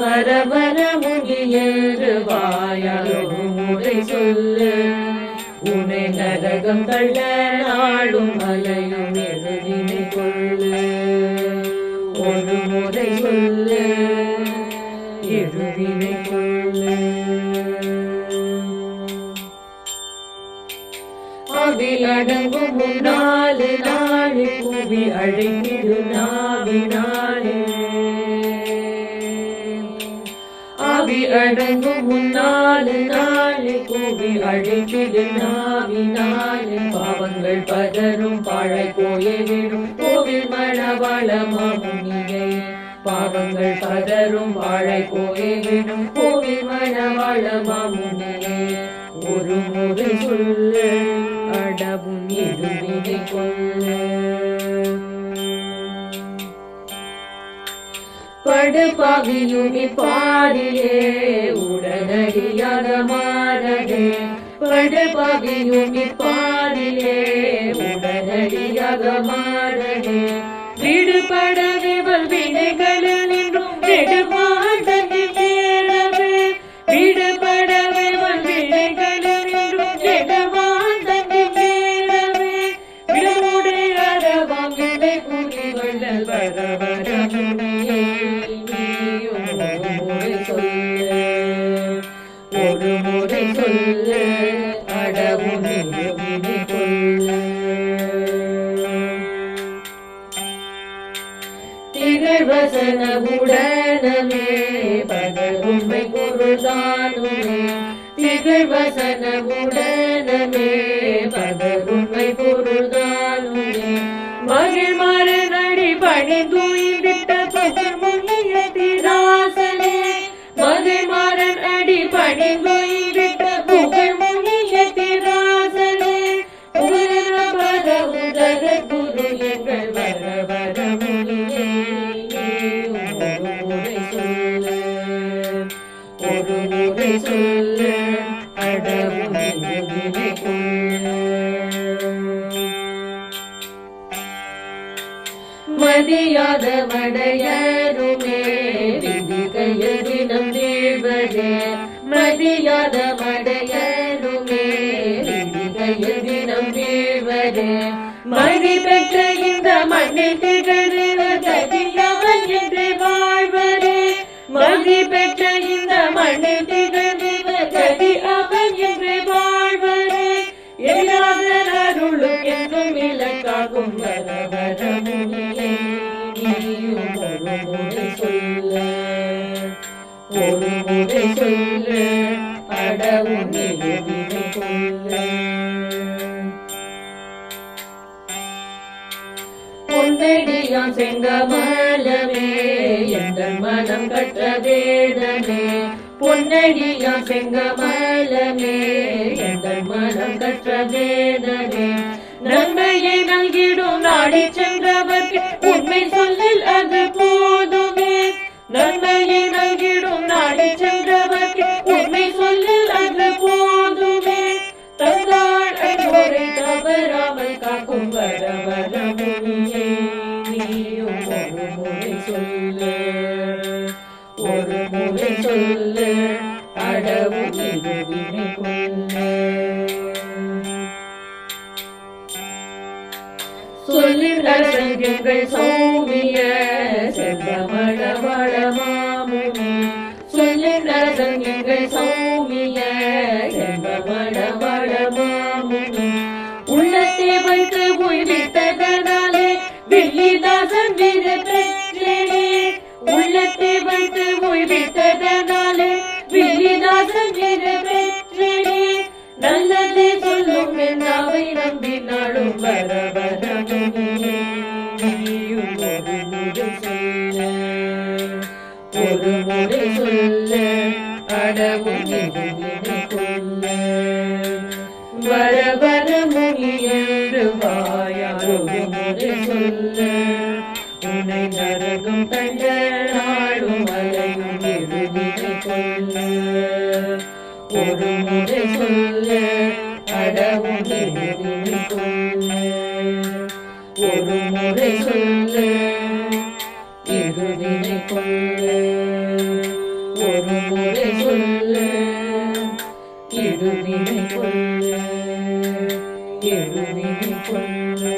மரமர முடியென்று வாயாலோ முறை சொல்லு உனை நரகம் தள்ள நாளும் அலையும் எழுதினை கொள்ள ஒரு முறை சொல்ல எழுதினை கொள்ள அவி அடங்கும் முன்னாலு நாளு குவி அழைக்கிடு நாவினா ஆவி அடங்கும் முன்னாலு நாளு. கூவி அழைத்திடு நாவினாலே பாவங்கள் பதரும் பாழை கோயிலிடும் கோவில் மணவாள மாமுனியை பாவங்கள் பதரும் வாழை கோயிலிடும் கோவில் மணவாள மாமுனியை ஒரு முறை சொல்லு அடவும் எதுவினை கொள்ள படுபாவியுமி பாடியே உடனடியாக மாறதே படுபாவியுமி பாடியே உடனடியாக மாற ஒரு முறை சொல்லு அடவும் வினை கொள்ளு திகழ்வசன உடனமே பகல் உண்மை பொருள்தானுமே திகழ்வசன உடனமே பகல் உண்மை பொருள்தானுமே மகிழ் மரநடி பணிந்துயிரிட்ட சொல்ல மதியாத மடையருமே விதிகையில் தினம் வீழ்வதே. மதியாத மடையருமே விதிகையில் தினம் வீழ்வதே. மதி பெற்ற இந்த மண்ணில் திகழ்கிற கதியவன் என்று வாழ்வரே மதி பெற்ற இந்த மண்ணில் ஒரு முறை சொல்ல அடவும் பொன்னடியாம் செங்கமலமே எங்கள் மனம் கற்ற வேதமே பொன்னடியாம் செங்கமலமே எங்கள் மனம் கற்ற வேதமே. நன்மையை நல்கிடும் நாடி சென்றவர்க்கு. உண்மை சொல்லில் அது போதுமே. நன்மையை நல்கிடும் நாடி சென்றவர்க்கு. உண்மை சொல்லில் அது போதுமே. தந்தாள் அன்பரை தவறாமல் காக்கும் வர நீயும் ஒரு முறை சொல்லு. ஒரு முறை சொல்லு. அடவும் எதுவினை சங்கங்கள் சௌமிய செல்வமட வளமாமுனி. சொல்லின் சங்கங்கள் சௌமிய செல்வமட வளமாமுனி. உள்ளத்தை வைத்து உயிர்த்ததனாலே வில்லிதாசன் வீர பெற்றேனே உள்ளத்தை வைத்து உயிர்த்ததனாலே வில்லிதாசன் வீர பெற்றேனே நல்லதே சொல்லும் என் அவை நம்பினாலும் வரவர் வர வர முனி என்று வாயாரொரு உன்னை நரகம் கண்ட ஒரு முறை சொல்ல அடவும் விடுதினை ஒரு முறை ஒரு முறை எழுவினை கொள்ளு எழுவினை கொள்ளு.